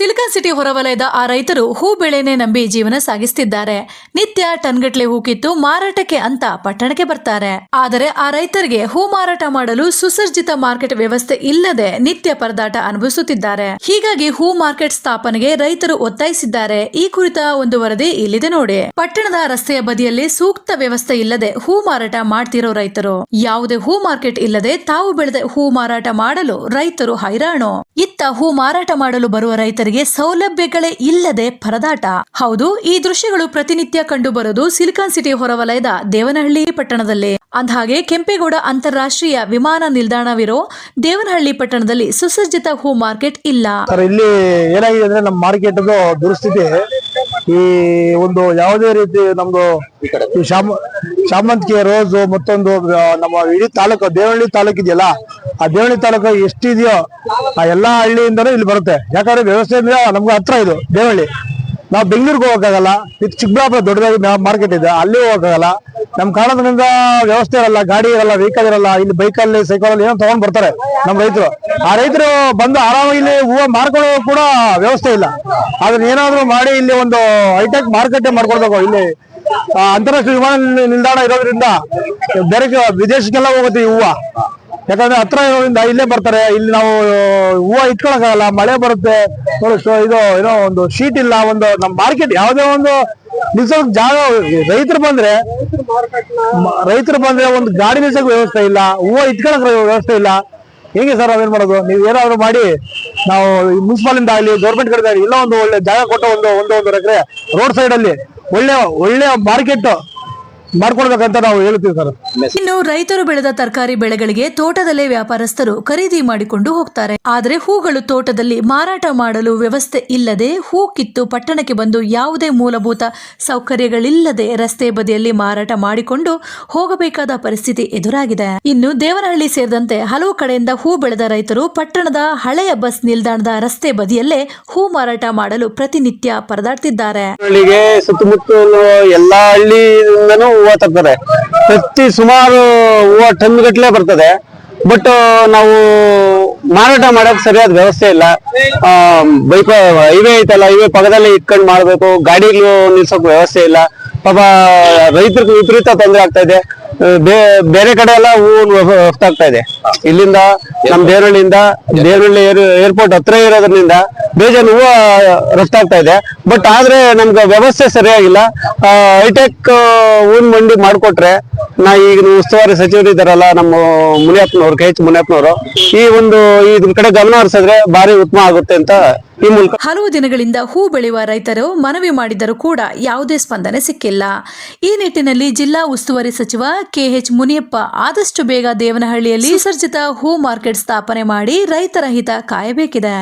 Silicon city ಹೊರವಲಯದ ಆ ರೈತರು ಹೂ ಬೆಳೆನೆ ನಂಬಿ ಜೀವನ ಸಾಗಿಸ್ತಿದ್ದಾರೆ. ನಿತ್ಯ ಟನ್ಗಟ್ಲೆ ಹೂ ಕಿತ್ತು ಮಾರಾಟಕ್ಕೆ ಅಂತ ಪಟ್ಟಣಕ್ಕೆ ಬರ್ತಾರೆ. ಆದರೆ ಆ ರೈತರಿಗೆ ಹೂ ಮಾರಾಟ ಮಾಡಲು ಸುಸರ್ಜಿತ ಮಾರ್ಕೆಟ್ ವ್ಯವಸ್ಥೆ ಇಲ್ಲದೆ ನಿತ್ಯ ಪರದಾಟ ಅನುಭವಿಸುತ್ತಿದ್ದಾರೆ. ಹೀಗಾಗಿ ಹೂ ಮಾರ್ಕೆಟ್ ಸ್ಥಾಪನೆಗೆ ರೈತರು ಒತ್ತಾಯಿಸಿದ್ದಾರೆ. ಈ ಕುರಿತ ಒಂದು ವರದಿ ಇಲ್ಲಿದೆ ನೋಡಿ. ಪಟ್ಟಣದ ರಸ್ತೆಯ ಬದಿಯಲ್ಲಿ ಸೂಕ್ತ ವ್ಯವಸ್ಥೆ ಇಲ್ಲದೆ ಹೂ ಮಾರಾಟ ಮಾಡ್ತಿರೋ ರೈತರು. ಯಾವುದೇ ಹೂ ಮಾರ್ಕೆಟ್ ಇಲ್ಲದೆ ತಾವು ಬೆಳೆದ ಹೂ ಮಾರಾಟ ಮಾಡಲು ರೈತರು ಹೈರಾಣು. ಹೂ ಮಾರಾಟ ಮಾಡಲು ಬರುವ ರೈತರಿಗೆ ಸೌಲಭ್ಯಗಳೇ ಇಲ್ಲದೆ ಪರದಾಟ. ಹೌದು, ಈ ದೃಶ್ಯಗಳು ಪ್ರತಿನಿತ್ಯ ಕಂಡು ಸಿಲಿಕಾನ್ ಸಿಟಿ ಹೊರವಲಯದ ದೇವನಹಳ್ಳಿ ಪಟ್ಟಣದಲ್ಲಿ. ಅಂದಹಾಗೆ, ಕೆಂಪೇಗೌಡ ಅಂತಾರಾಷ್ಟ್ರೀಯ ವಿಮಾನ ನಿಲ್ದಾಣವಿರೋ ದೇವನಹಳ್ಳಿ ಪಟ್ಟಣದಲ್ಲಿ ಸುಸಜ್ಜಿತ ಹೂ ಮಾರ್ಕೆಟ್ ಇಲ್ಲ. ಇಲ್ಲಿ ಏನಾಗಿದೆ ಅಂದ್ರೆ ನಮ್ಮ ಮಾರ್ಕೆಟ್ ದುರಸ್ಥಿತಿ. ಈ ಒಂದು ಯಾವುದೇ ರೀತಿ ನಮ್ದು ಈ ಶಾಮ ಶಾಮಂತಿಗೆ ರೋಸು ಮತ್ತೊಂದು ನಮ್ಮ ಇಡೀ ತಾಲೂಕು ದೇವಳ್ಳಿ ತಾಲೂಕು ಇದೆಯಲ್ಲ ಆ ದೇವಳ್ಳಿ ತಾಲೂಕು ಎಷ್ಟಿದೆಯೋ ಆ ಎಲ್ಲಾ ಹಳ್ಳಿಯಿಂದನೂ ಇಲ್ಲಿ ಬರುತ್ತೆ. ಯಾಕಂದ್ರೆ ವ್ಯವಸ್ಥೆ ಅಂದ್ರೆ ನಮ್ಗೆ ಹತ್ರ ಇದು ದೇವಳ್ಳಿ ನಾವು ಬೆಂಗಳೂರಿಗೆ ಹೋಗೋಕ್ಕಾಗಲ್ಲ ಇದು ಚಿಕ್ಕಬಳ್ಳಾಪುರ ದೊಡ್ಡದಾಗಿ ಮಾರ್ಕೆಟ್ ಇದೆ ಅಲ್ಲಿ ಹೋಗಕ್ಕಾಗಲ್ಲ. ನಮ್ ಕಾರಣದಿಂದ ವ್ಯವಸ್ಥೆ ಇರಲ್ಲ, ಗಾಡಿ ಇರಲ್ಲ ವೆಹಿಕಲ್ ಇರಲ್ಲ, ಇಲ್ಲಿ ಬೈಕಲ್ಲಿ ಸೈಕಲ್ ಅಲ್ಲಿ ಏನೋ ತಗೊಂಡ್ ಬರ್ತಾರೆ ನಮ್ಮ ರೈತರು. ಆ ರೈತರು ಬಂದು ಆರಾಮಾಗಿ ಇಲ್ಲಿ ಹೂವು ಮಾರ್ಕೊಳ್ಳೋ ಕೂಡ ವ್ಯವಸ್ಥೆ ಇಲ್ಲ. ಅದನ್ನ ಏನಾದ್ರು ಮಾಡಿ ಇಲ್ಲಿ ಒಂದು ಹೈಟೆಕ್ ಮಾರ್ಕೆಟ್ ಮಾಡ್ಕೊಡ್ಬೇಕು ಇಲ್ಲಿ ಅಂತಾರಾಷ್ಟ್ರೀಯ ವಿಮಾನ ನಿಲ್ದಾಣ ಇರೋದ್ರಿಂದ ಬೇರೆ ವಿದೇಶಕ್ಕೆಲ್ಲ ಹೋಗುತ್ತೆ ಈ ಹೂವು. ಯಾಕಂದ್ರೆ ಹತ್ರ ಇರೋದ್ರಿಂದ ಇಲ್ಲೇ ಬರ್ತಾರೆ. ಇಲ್ಲಿ ನಾವು, ಹೂವು ಇಟ್ಕೊಳಕ್ಕಾಗಲ್ಲ, ಮಳೆ ಬರುತ್ತೆ. ಇದು ಏನೋ ಒಂದು ಶೀಟ್ ಇಲ್ಲ, ಒಂದು ನಮ್ಮ ಮಾರ್ಕೆಟ್ ಯಾವುದೇ ಒಂದು ನಿಲ್ಸೋಕ್ ಜಾಗ ರೈತರು ಬಂದ್ರೆ ರೈತರು ಬಂದ್ರೆ ಒಂದು ಗಾಡಿ ನಿಲ್ಸಕ್ ವ್ಯವಸ್ಥೆ ಇಲ್ಲ, ಹೂವು ಇಟ್ಕೊಳಕ್ ವ್ಯವಸ್ಥೆ ಇಲ್ಲ. ಹೇಗೆ ಸರ್ ನಾವೇನ್ ಮಾಡೋದು? ನೀವು ಏನಾದ್ರು ಮಾಡಿ, ನಾವು ಮುನ್ಸಿಪಾಲಿಂದ ಆಗ್ಲಿ ಗೌರ್ಮೆಂಟ್ ಕಡೆ ಎಲ್ಲ ಒಂದು ಒಳ್ಳೆ ಜಾಗ ಕೊಟ್ಟ ಒಂದು ಒಂದು ಒಂದು ಎಕರೆ ರೋಡ್ ಸೈಡ್ ಅಲ್ಲಿ ಒಳ್ಳೆ ಒಳ್ಳೆ ಮಾರ್ಕೆಟ್ ಮಾಡ್ಕೊಡ್ಬೇಕಂತ ನಾವು ಹೇಳ್ತೀವಿ ಸರ್. ಇನ್ನು ರೈತರು ಬೆಳೆದ ತರಕಾರಿ ಬೆಳೆಗಳಿಗೆ ತೋಟದಲ್ಲೇ ವ್ಯಾಪಾರಸ್ಥರು ಖರೀದಿ ಮಾಡಿಕೊಂಡು ಹೋಗ್ತಾರೆ. ಆದರೆ ಹೂಗಳು ತೋಟದಲ್ಲಿ ಮಾರಾಟ ಮಾಡಲು ವ್ಯವಸ್ಥೆ ಇಲ್ಲದೆ ಹೂ ಕಿತ್ತು ಪಟ್ಟಣಕ್ಕೆ ಬಂದು ಯಾವುದೇ ಮೂಲಭೂತ ಸೌಕರ್ಯಗಳಿಲ್ಲದೆ ರಸ್ತೆ ಬದಿಯಲ್ಲಿ ಮಾರಾಟ ಮಾಡಿಕೊಂಡು ಹೋಗಬೇಕಾದ ಪರಿಸ್ಥಿತಿ ಎದುರಾಗಿದೆ. ಇನ್ನು ದೇವನಹಳ್ಳಿ ಸೇರಿದಂತೆ ಹಲವು ಕಡೆಯಿಂದ ಹೂ ಬೆಳೆದ ರೈತರು ಪಟ್ಟಣದ ಹಳೆಯ ಬಸ್ ನಿಲ್ದಾಣದ ರಸ್ತೆ ಬದಿಯಲ್ಲೇ ಹೂ ಮಾರಾಟ ಮಾಡಲು ಪ್ರತಿನಿತ್ಯ ಪರದಾಡ್ತಿದ್ದಾರೆ. ಸುತ್ತಮುತ್ತಲು ಎಲ್ಲಾ ಹಳ್ಳಿಯಿಂದನೂ ಹೂವು ತರ್ತಾರೆ ಪ್ರತಿ ಸುಮಾರು ಹೂವು ಟನ್ ಗಟ್ಲೆ ಬರ್ತದೆ ಬಟ್ ನಾವು ಮಾರಾಟ ಮಾಡಕ್ ಸರಿಯಾದ ವ್ಯವಸ್ಥೆ ಇಲ್ಲ. ಬೈಕ್, ಹೈವೇ ಐತಲ್ಲ, ಹೈವೇ ಪಕ್ಕದಲ್ಲಿ ಇಟ್ಕೊಂಡು ಮಾಡ್ಬೇಕು ಗಾಡಿಗಳು ನಿಲ್ಸೋಕ್ ವ್ಯವಸ್ಥೆ ಇಲ್ಲ. ಪಾಪ ರೈತರಿಗೆ ವಿಪರೀತ ತೊಂದರೆ ಆಗ್ತಾ ಇದೆ. ಬೇರೆ ಕಡೆ ಎಲ್ಲ ಹೂವು ರಫ್ತಾಗ್ತಾ ಇದೆ. ಇಲ್ಲಿಂದ ನಮ್ ದೇವನಹಳ್ಳಿಯಿಂದ ದೇವನಹಳ್ಳಿ ಏರ್ಪೋರ್ಟ್ ಹತ್ರ ಇರೋದ್ರಿಂದ ಬೇಜಾನ್ ಹೂವು ರಫ್ತಾಗ್ತಾ ಇದೆ. ಬಟ್ ಆದ್ರೆ ನಮ್ಗೆ ವ್ಯವಸ್ಥೆ ಸರಿಯಾಗಿಲ್ಲ. ಹೈಟೆಕ್ ಹೂವಿನ ಮಂಡಿ ಮಾಡಿಕೊಟ್ರೆ ನಾ ಈಗ ಉಸ್ತುವಾರಿ ಸಚಿವರು ಇದ್ದಾರಲ್ಲ, ನಮ್ಮ ಮುನಿಯಪ್ಪನವ್ರು, ಕೆ ಎಚ್ ಮುನಿಯಪ್ಪನವರು, ಈ ಒಂದು ಇದ್ರ ಕಡೆ ಗಮನ ಹರಿಸಿದ್ರೆ ಭಾರಿ ಉತ್ತಮ ಆಗುತ್ತೆ ಅಂತ ಹಲವು ದಿನಗಳಿಂದ ಹೂ ಬೆಳೆಯುವ ರೈತರು ಮನವಿ ಮಾಡಿದರೂ ಕೂಡ ಯಾವುದೇ ಸ್ಪಂದನೆ ಸಿಕ್ಕಿಲ್ಲ. ಈ ನಿಟ್ಟಿನಲ್ಲಿ ಜಿಲ್ಲಾ ಉಸ್ತುವಾರಿ ಸಚಿವ ಕೆಎಚ್ ಮುನಿಯಪ್ಪ ಆದಷ್ಟು ಬೇಗ ದೇವನಹಳ್ಳಿಯಲ್ಲಿ ಸುಸರ್ಜಿತ ಹೂ ಮಾರ್ಕೆಟ್ ಸ್ಥಾಪನೆ ಮಾಡಿ ರೈತರ ಹಿತ ಕಾಯಬೇಕಿದೆ.